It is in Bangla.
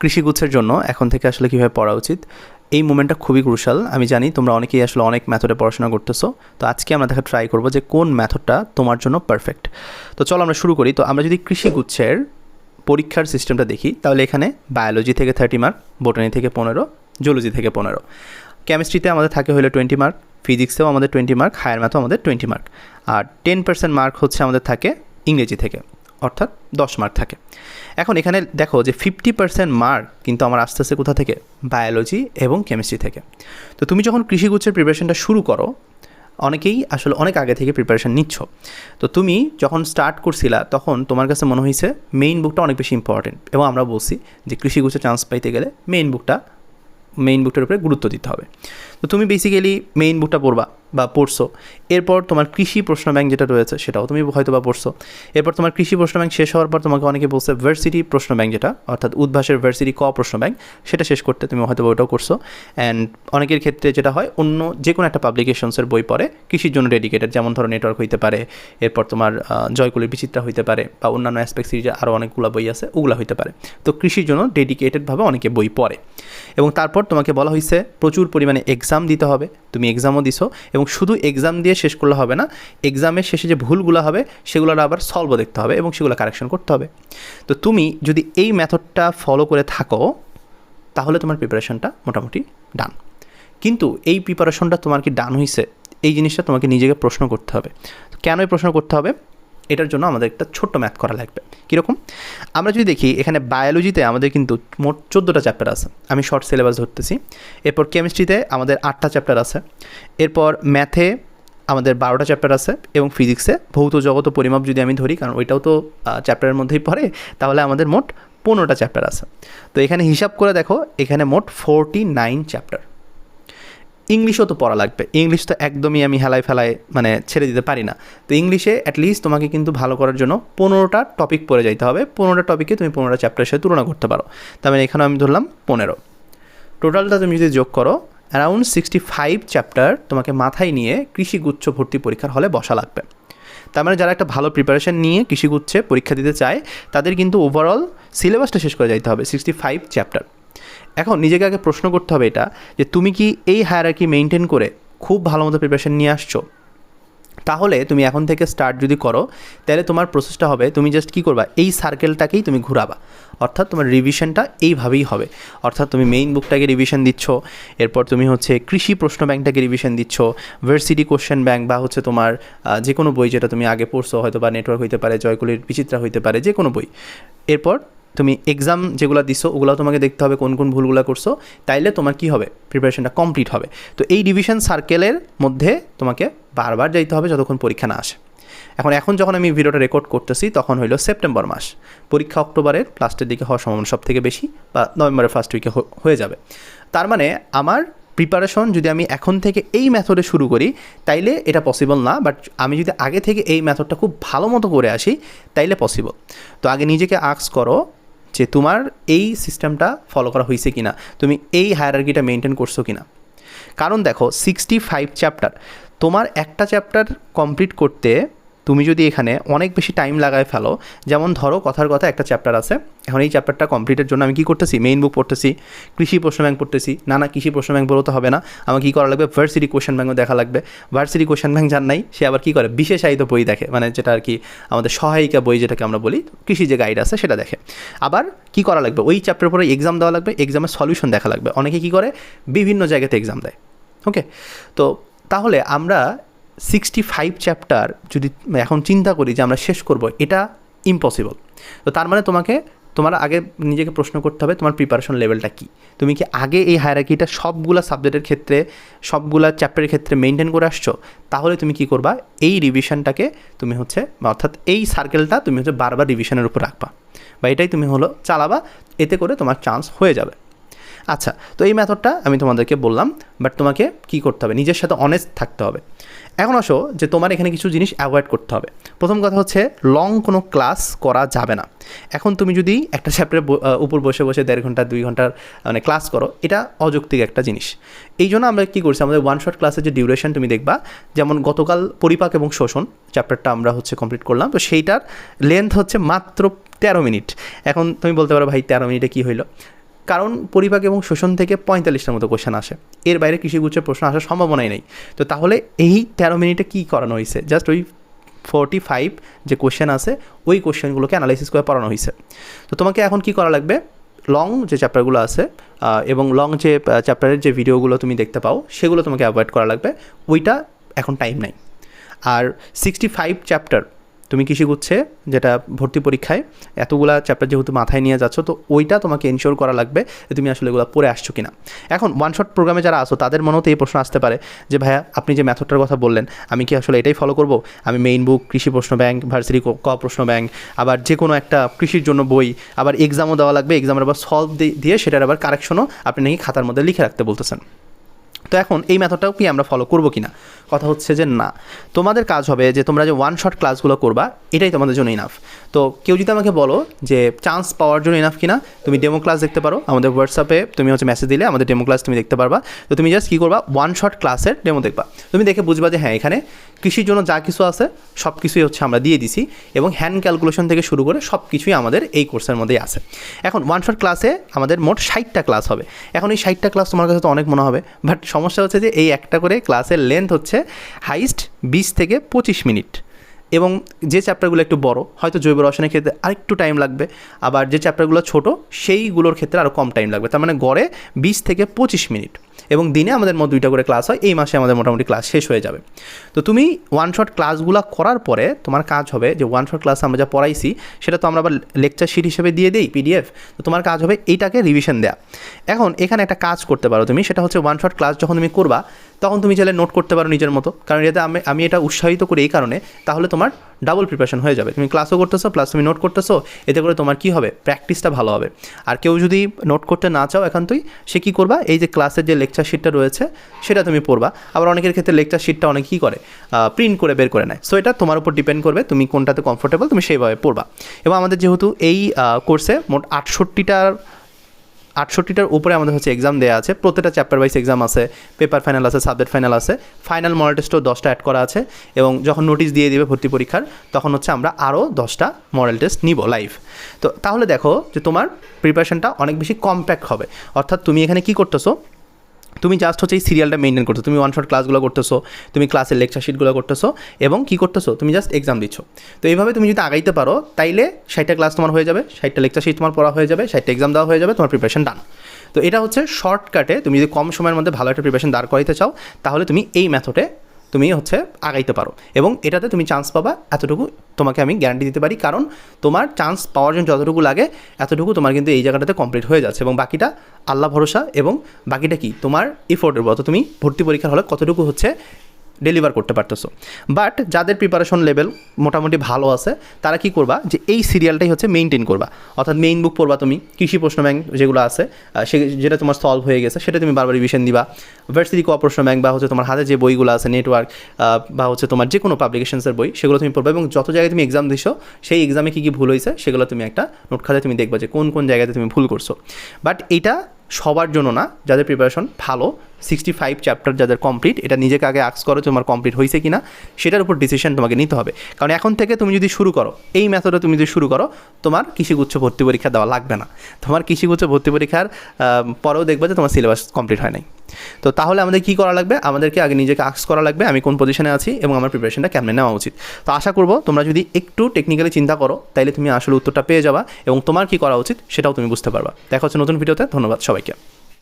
কৃষিগুচ্ছের জন্য এখন থেকে আসলে কীভাবে পড়া উচিত, এই মুমেন্টটা খুবই ক্রুশাল আমি জানি তোমরা অনেকেই আসলে অনেক ম্যাথডে পড়াশোনা করতেছো, তো আজকে আমরা দেখা ট্রাই করব যে কোন ম্যাথডটা তোমার জন্য পারফেক্ট তো চলো আমরা শুরু করি। তো আমরা যদি কৃষিগুচ্ছের পরীক্ষার সিস্টেমটা দেখি, তাহলে এখানে বায়োলজি থেকে থার্টি মার্ক বোটানি থেকে পনেরো জুলজি থেকে পনেরো। কেমিস্ট্রিতে আমাদের থাকে হলো টোয়েন্টি মার্ক ফিজিক্সেও আমাদের টোয়েন্টি মার্ক হায়ার ম্যাথও আমাদের টোয়েন্টি মার্ক আর টেন পার্সেন্ট মার্ক হচ্ছে আমাদের থাকে ইংরেজি থেকে। অর্থাৎ দশ মার্ক থাকে। এখন এখানে দেখো যে ফিফটি পার্সেন্ট মার্ক কিন্তু আমার আস্তে আস্তে কোথা থেকে? বায়োলজি এবং কেমিস্ট্রি থেকে। তো তুমি যখন কৃষিগুচ্ছের প্রিপারেশনটা শুরু করো, অনেকেই আসলে অনেক আগে থেকে প্রিপারেশন নিচ্ছ। তো তুমি যখন স্টার্ট করছিলা, তখন তোমার কাছে মনে হয়েছে মেইন বুকটা অনেক বেশি ইম্পর্টেন্ট এবং আমরা বলছি যে কৃষিগুচ্ছের চান্স পাইতে গেলে মেইন বুকটা মেইন বুকটার উপরে গুরুত্ব দিতে হবে। তো তুমি বেসিক্যালি মেইন বুকটা পড়বা। বা পড়ছো। এরপর তোমার কৃষি প্রশ্ন ব্যাংক যেটা রয়েছে সেটাও তুমি হয়তো বা পড়ছো। এরপর তোমার কৃষি প্রশ্ন ব্যাংক শেষ হওয়ার পর তোমাকে অনেকে বলছে ভার্সিটি প্রশ্ন ব্যাংক যেটা, অর্থাৎ উদ্ভাসের ভার্সিটি ক প্রশ্ন ব্যাংক সেটা শেষ করতে তুমি হয়তো বা ওটাও করছ। অ্যান্ড অনেকের ক্ষেত্রে যেটা হয়, অন্য যে কোনো একটা পাবলিকেশনসের বই পড়ে, কৃষির জন্য ডেডিকেটেড যেমন ধরো নেটওয়ার্ক হইতে পারে, এরপর তোমার জয়কুলের বিচিত্রা হইতে পারে, বা অন্যান্য অ্যাসপেক্ট সিরিজে আরও অনেকগুলো বই আছে, ওগুলো হইতে পারে। তো কৃষির জন্য ডেডিকেটেডভাবে অনেকে বই পড়ে। এবং তারপর তোমাকে বলা হয়েছে প্রচুর পরিমাণে এক্সাম দিতে হবে। তুমি এক্সামও দিছো এবং শুধু এক্সাম দিয়ে শেষ করলে হবে না এক্সামের শেষে যে ভুলগুলো হবে সেগুলোর আবার সলভও দেখতে হবে এবং সেগুলো কারেকশন করতে হবে। তো তুমি যদি এই মেথডটা ফলো করে থাকো, তাহলে তোমার প্রিপারেশনটা মোটামুটি ডান কিন্তু এই প্রিপারেশনটা তোমার কি ডান হয়েছে এই জিনিসটা তোমাকে নিজেকে প্রশ্ন করতে হবে। কেনই প্রশ্ন করতে হবে? এটার জন্য আমাদের একটা ছোট্ট ম্যাথ করা লাগবে। কীরকম? আমরা যদি দেখি, এখানে বায়োলজিতে আমাদের কিন্তু মোট চোদ্দোটা চ্যাপ্টার আছে। আমি শর্ট সিলেবাস ধরতেছি। এরপর কেমিস্ট্রিতে আমাদের আটটা চ্যাপ্টার আছে। এরপর ম্যাথে আমাদের বারোটা চ্যাপ্টার আছে এবং ফিজিক্সে ভৌত জগত পরিমাপ যদি আমি ধরি, কারণ ওইটাও তো চ্যাপ্টারের মধ্যেই পড়ে, তাহলে আমাদের মোট পনেরোটা চ্যাপ্টার আছে। তো এখানে হিসাব করে দেখো, এখানে মোট ফোরটি নাইন চ্যাপ্টার ইংলিশও তো পড়া লাগবে। ইংলিশ তো একদমই আমি হেলায় ফেলায় মানে ছেড়ে দিতে পারি না। তো ইংলিশে অ্যাটলিস্ট তোমাকে কিন্তু ভালো করার জন্য পনেরোটা টপিক পড়ে যাইতে হবে। পনেরোটা টপিকে তুমি পনেরোটা চ্যাপ্টারের সাথে তুলনা করতে পারো। তার মানে এখানে আমি ধরলাম পনেরো। টোটালটা তুমি যদি যোগ করো অ্যারাউন্ড সিক্সটি ফাইভ চ্যাপ্টার তোমাকে মাথায় নিয়ে কৃষিগুচ্ছ ভর্তি পরীক্ষার হলে বসা লাগবে। তার মানে যারা একটা ভালো প্রিপারেশন নিয়ে কৃষিগুচ্ছে পরীক্ষা দিতে চায়, তাদের কিন্তু ওভারঅল সিলেবাসটা শেষ করে যাইতে হবে সিক্সটি ফাইভ চ্যাপ্টার এখন নিজেকে আগে প্রশ্ন করতে হবে এটা, যে তুমি কি এই হায়ারার্কি মেনটেন করে খুব ভালো মতো প্রিপারেশন নিয়ে আসছো? তাহলে তুমি এখন থেকে স্টার্ট যদি করো, তাহলে তোমার প্রসেসটা হবে তুমি জাস্ট কী করবা? এই সার্কেলটাকেই তুমি ঘুরাবা। অর্থাৎ তোমার রিভিশনটা এইভাবেই হবে। অর্থাৎ তুমি মেইন বুকটাকে রিভিশন দিচ্ছ, এরপর তুমি হচ্ছে কৃষি প্রশ্ন ব্যাংকটাকে রিভিশন দিচ্ছ ভার্সিটি কোশ্চেন ব্যাংক বা হচ্ছে তোমার যে কোনো বই যেটা তুমি আগে পড়ছো হয়তো বা নেটওয়ার্ক হইতে পারে, জয়কুলির বিচিত্রা হইতে পারে যে কোনো বই। এরপর তুমি এক্সাম যেগুলো দিছো ওগুলো তোমাকে দেখতে হবে কোন কোন ভুলগুলো করছ, তাইলে তোমার কি হবে? প্রিপারেশনটা কমপ্লিট হবে। তো এই ডিভিশন সার্কেলের মধ্যে তোমাকে বারবার যাইতে হবে যতক্ষণ পরীক্ষা না আসে। এখন এখন যখন আমি ভিডিওটা রেকর্ড করতেছি, তখন হইল সেপ্টেম্বর মাস। পরীক্ষা অক্টোবরের লাস্টের দিকে হওয়ার সম্ভাবনা সব থেকে বেশি বা নভেম্বরের ফার্স্ট উইকে হয়ে যাবে। তার মানে আমার প্রিপারেশন যদি আমি এখন থেকে এই মেথডে শুরু করি, তাইলে এটা পসিবল না বাট আমি যদি আগে থেকে এই মেথডটা খুব ভালো মতো করে আসি, তাইলে পসিবল তো আগে নিজেকে আক্স করো যে তোমার এই সিস্টেমটা ফলো করা হয়েছে কি না তুমি এই হায়ারার্কিটা মেনটেন করছ কি না কারণ দেখো সিক্সটি ফাইভ চ্যাপ্টার তোমার একটা চ্যাপ্টার কমপ্লিট করতে তুমি যদি এখানে অনেক বেশি টাইম লাগায় ফেলো, যেমন ধরো কথার কথা একটা চ্যাপ্টার আছে, এখন এই চ্যাপ্টারটা কমপ্লিটের জন্য আমি কী করতেছি? মেইন বুক পড়তেছি, কৃষি প্রশ্ন ব্যাংক পড়তেছি। না না, কৃষি প্রশ্ন ব্যাংক বলতে হবে না, আমার কী করা লাগবে? ভার্সিটি কোশ্চেন ব্যাংকও দেখা লাগবে। ভার্সিটি কোশ্চেন ব্যাংক যার নাই, সে আবার কী করে? বিশেষায়িত বই দেখে মানে যেটা আর কি আমাদের সহায়িকা বই যেটাকে আমরা বলি, কৃষি যে গাইড আছে সেটা দেখে। আবার কি করা লাগবে? ওই চ্যাপ্টার পরে এক্সাম দেওয়া লাগবে এক্সামের সলিউশন দেখা লাগবে। অনেকে কী করে? বিভিন্ন জায়গাতে এক্সাম দেয়। ওকে তো তাহলে আমরা সিক্সটি ফাইভ চ্যাপ্টার যদি এখন চিন্তা করি যে আমরা শেষ করব, এটা ইম্পসিবল তো তার মানে তোমাকে, তোমার আগে নিজেকে প্রশ্ন করতে হবে, তোমার প্রিপারেশন লেভেলটা কী? তুমি কি আগে এই হায়ারাকিটা সবগুলা সাবজেক্টের ক্ষেত্রে, সবগুলা চ্যাপ্টারের ক্ষেত্রে মেনটেন করে আসছো? তাহলে তুমি কি করবা? এই রিভিশনটাকে তুমি হচ্ছে অর্থাৎ এই সার্কেলটা তুমি হচ্ছে বারবার রিভিশনের উপর রাখবা। বা এটাই তুমি হলো, চালাবা। এতে করে তোমার চান্স হয়ে যাবে। আচ্ছা তো এই মেথডটা আমি তোমাদেরকে বললাম বাট তোমাকে কি করতে হবে? নিজের সাথে অনেস্ট থাকতে হবে। এখন আসো যে তোমার এখানে কিছু জিনিস অ্যাভয়েড করতে হবে। প্রথম কথা হচ্ছে লং কোনো ক্লাস করা যাবে না। এখন তুমি যদি একটা চ্যাপ্টারের উপর বসে বসে দেড় ঘণ্টা, দুই ঘণ্টার মানে ক্লাস করো, এটা অযৌক্তিক একটা জিনিস। এই জন্য আমরা কী করছি? আমাদের ওয়ান শট ক্লাসের যে ডিউরেশন তুমি দেখবা, যেমন গতকাল পরিপাক এবং শোষণ চ্যাপ্টারটা আমরা হচ্ছে কমপ্লিট করলাম, তো সেইটার লেন্থ হচ্ছে মাত্র তেরো মিনিট। এখন তুমি বলতে পারো, ভাই, তেরো মিনিটে কী হইল? কারণ পরিপাক এবং শোষণ থেকে পঁয়তাল্লিশটার মতো কোশ্চেন আসে। এর বাইরে কৃষিগুচ্ছের প্রশ্ন আসার সম্ভাবনাই নেই। তো তাহলে এই তেরো মিনিটে কী করানো হয়েছে? জাস্ট ওই ফোরটি ফাইভ যে কোশ্চেন আছে, ওই কোশ্চেনগুলোকে অ্যানালাইসিস করে পড়ানো হয়েছে। তো তোমাকে এখন কি করা লাগবে? লং যে চ্যাপ্টারগুলো আছে এবং লং যে চ্যাপ্টারের যে ভিডিওগুলো তুমি দেখতে পাও, সেগুলো তোমাকে অ্যাভয়েড করা লাগবে। ওইটা এখন টাইম নাই। আর সিক্সটি ফাইভ চ্যাপ্টার তুমি কৃষি গুচ্ছে যেটা ভর্তি পরীক্ষায়, এতগুলা চ্যাপ্টার যেহেতু মাথায় নিয়ে যাচ্ছ, তো ওইটা তোমাকে এনশিওর করা লাগবে যে তুমি আসলে এগুলো পড়ে আসছো কিনা। এখন ওয়ান শট প্রোগ্রামে যারা আসো তাদের মনেও এই প্রশ্ন আসতে পারে যে, ভাইয়া, আপনি যে মেথডটার কথা বললেন, আমি কি আসলে এটাই ফলো করব? আমি মেইন বুক কৃষি প্রশ্ন ব্যাংক ভার্সিটি ক প্রশ্ন ব্যাংক আবার যে কোনো একটা কৃষির জন্য বই, আবার এক্সামও দেওয়া লাগবে এক্সামের আবার সলভ দিয়ে সেটার আবার কারেকশনও আপনি নাকি খাতার মধ্যে লিখে রাখতে বলতেছেন। তো এখন এই মেথডটাও কি আমরা ফলো করব কিনা? কথা হচ্ছে যে না। তোমাদের কাজ হবে যে তোমরা যে ওয়ান শট ক্লাসগুলো করবা, এটাই তোমাদের জন্য ইনাফ তো কেউ যদি আমাকে বলো যে চান্স পাওয়ার জন্য ইনাফ কিনা, তুমি ডেমো ক্লাস দেখতে পারো। আমাদের হোয়াটসঅ্যাপে তুমি হচ্ছে মেসেজ দিলে, আমাদের ডেমো ক্লাস তুমি দেখতে পারবা। তো তুমি জাস্ট কী করবা? ওয়ান শট ক্লাসের ডেমো দেখবা। তুমি দেখে বুঝবা যে হ্যাঁ এখানে কৃষির জন্য যা কিছু আছে সব কিছুই হচ্ছে আমরা দিয়ে দিছি এবং হ্যান্ড ক্যালকুলেশন থেকে শুরু করে সব কিছুই আমাদের এই কোর্সের মধ্যেই আছে। এখন ওয়ান শট ক্লাসে আমাদের মোট ষাটটা ক্লাস হবে। এখন এই ষাটটা ক্লাস তোমার কাছে তো অনেক মনে হবে বাট সমস্যা হচ্ছে যে এই একটা করে ক্লাসের লেন্থ হচ্ছে হাইস্ট বিশ থেকে পঁচিশ মিনিট। এবং যে চ্যাপ্টারগুলো একটু বড়, হয়তো জৈব রসায়নের ক্ষেত্রে আরেকটু টাইম লাগবে, আবার যে চ্যাপ্টারগুলো ছোট, সেইগুলোর ক্ষেত্রে আরও কম টাইম লাগবে। তার মানে গড়ে বিশ থেকে পঁচিশ মিনিট। এবং দিনে আমাদের মধ্যে দুইটা করে ক্লাস হয়, এই মাসে আমাদের মোটামুটি ক্লাস শেষ হয়ে যাবে। তো তুমি ওয়ান শট ক্লাসগুলো করার পরে তোমার কাজ হবে যে ওয়ান শট ক্লাস আমরা যা পড়াইছি, সেটা তো আমরা আবার লেকচার শিট হিসেবে দিয়ে দিই পিডিএফ তো তোমার কাজ হবে এইটাকে রিভিশন দেয়া। এখন এখানে একটা কাজ করতে পারো তুমি, সেটা হচ্ছে ওয়ান শট ক্লাস যখন তুমি করবা, তখন তুমি চাইলে নোট করতে পারো নিজের মতো, কারণ এতে আমি আমি এটা উৎসাহিত করি এই কারণে, তাহলে তোমার ডাবল প্রিপারেশন হয়ে যাবে। তুমি ক্লাসও করতেছো প্লাস তুমি নোট করতেছো, এতে করে তোমার কী হবে? প্র্যাকটিসটা ভালো হবে। আর কেউ যদি নোট করতে না চাও একান্তই সে কী করবা? এই যে ক্লাসের যে লেকচার শিটটা রয়েছে, সেটা তুমি পড়বা। আবার অনেকের ক্ষেত্রে লেকচার শিটটা অনেক কী করে? প্রিন্ট করে বের করে নেয়। সো এটা তোমার উপর ডিপেন্ড করবে তুমি কোনটাতে কমফোর্টেবল তুমি সেইভাবে পড়বা। এবং আমাদের যেহেতু এই কোর্সে মোট আটষট্টিটার আটষট্টিটার উপরে আমাদের হচ্ছে এক্সাম দেওয়া আছে। প্রত্যেকটা চ্যাপ্টার ওয়াইজ এক্সাম আছে পেপার ফাইনাল আছে সাবজেক্ট ফাইনাল আছে। ফাইনাল মডেল টেস্টও দশটা অ্যাড করা আছে এবং যখন নোটিশ দিয়ে দিবে ভর্তি পরীক্ষার, তখন হচ্ছে আমরা আরও দশটা মডেল টেস্ট নিব লাইভ তো তাহলে দেখো যে তোমার প্রিপারেশনটা অনেক বেশি কম্প্যাক্ট হবে। অর্থাৎ তুমি এখানে কী করতেছো? তুমি জাস্ট হচ্ছে এই সিরিয়ালটা মেনটেন করছ। তুমি ওয়ান শর্ট ক্লাসগুলো করতেছো, তুমি ক্লাসের লেকচার শিটগুলো করতেছো এবং কী করতেছো? তুমি জাস্ট এক্সাম দিচ্ছ। তো এইভাবে তুমি যদি আগাইতে পারো, তাইলে ষাটটা ক্লাস তোমার হয়ে যাবে, ষাটটা লেকচার শিট তোমার পড়া হয়ে যাবে, ষাটটা এক্সাম দেওয়া হয়ে যাবে, তোমার প্রিপারেশন ডান তো এটা হচ্ছে শর্টকাটে তুমি যদি কম সময়ের মধ্যে ভালো একটা প্রিপারেশন দাঁড় করাইতে চাও, তাহলে তুমি এই মেথডে তুমি হচ্ছে আগাইতে পারো। এবং এটাতে তুমি চান্স পাবা এতটুকু তোমাকে আমি গ্যারান্টি দিতে পারি। কারণ তোমার চান্স পাওয়ার জন্য যতটুকু লাগে, এতটুকু তোমার কিন্তু এই জায়গাটাতে কমপ্লিট হয়ে যাচ্ছে। এবং বাকিটা আল্লাহ ভরসা এবং বাকিটা কি? তোমার এফোর্টের বলতো তুমি ভর্তি পরীক্ষার হলে কতটুকু হচ্ছে ডেলিভার করতে পারতেছো। বাট যাদের প্রিপারেশন লেভেল মোটামুটি ভালো আছে, তারা কি করবা যে এই সিরিয়ালটাই হচ্ছে মেনটেন করবা। অর্থাৎ মেইন বুক পড়বা তুমি, কৃষি প্রশ্ন ব্যাংক যেগুলো আছে সে যেটা তোমার সলভ হয়ে গেছে, সেটা তুমি বারবার রিভিশন দিবা। ভার্সিটি ক প্রশ্ন ব্যাংক বা হচ্ছে তোমার হাতে যে বইগুলো আছে নেটওয়ার্ক বা হচ্ছে তোমার যে কোনো পাবলিকেশনসের বই, সেগুলো তুমি পড়বা এবং যত জায়গায় তুমি এক্সাম দিছো, সেই এক্সামে কী কী ভুল হয়েছে, সেগুলো তুমি একটা নোট খাতে তুমি দেখবা যে কোন কোন জায়গাতে তুমি ভুল করছ। বাট এটা সবার জন্য না, যাদের প্রিপারেশন ভালো সিক্সটি ফাইভ চ্যাপ্টার যাদের কমপ্লিট এটা নিজেকে আগে আক্স করো তোমার কমপ্লিট হয়েছে কি না সেটার উপর ডিসিশন তোমাকে নিতে হবে। কারণ এখন থেকে তুমি যদি শুরু করো, এই মেথডে তুমি যদি শুরু করো, তোমার কৃষিগুচ্ছ ভর্তি পরীক্ষা দেওয়া লাগবে না। তোমার কৃষিগুচ্ছ ভর্তি পরীক্ষার পরেও দেখবে যে তোমার সিলেবাস কমপ্লিট হয় নাই। তো তাহলে আমাদের কি করা লাগবে? আমাদেরকে আগে নিজেকে আক্স করা লাগবে, আমি কোন পজিশনে আছি এবং আমার প্রিপারেশনটা কেমনে নেওয়া উচিত। তো আশা করব তোমরা যদি একটু টেকনিক্যালি চিন্তা করো, তাইলে তুমি আসলে উত্তরটা পেয়ে যাবা এবং তোমার কি করা উচিত সেটাও তুমি বুঝতে পারবা। দেখা হচ্ছে নতুন ভিডিওতে ধন্যবাদ সবাইকে।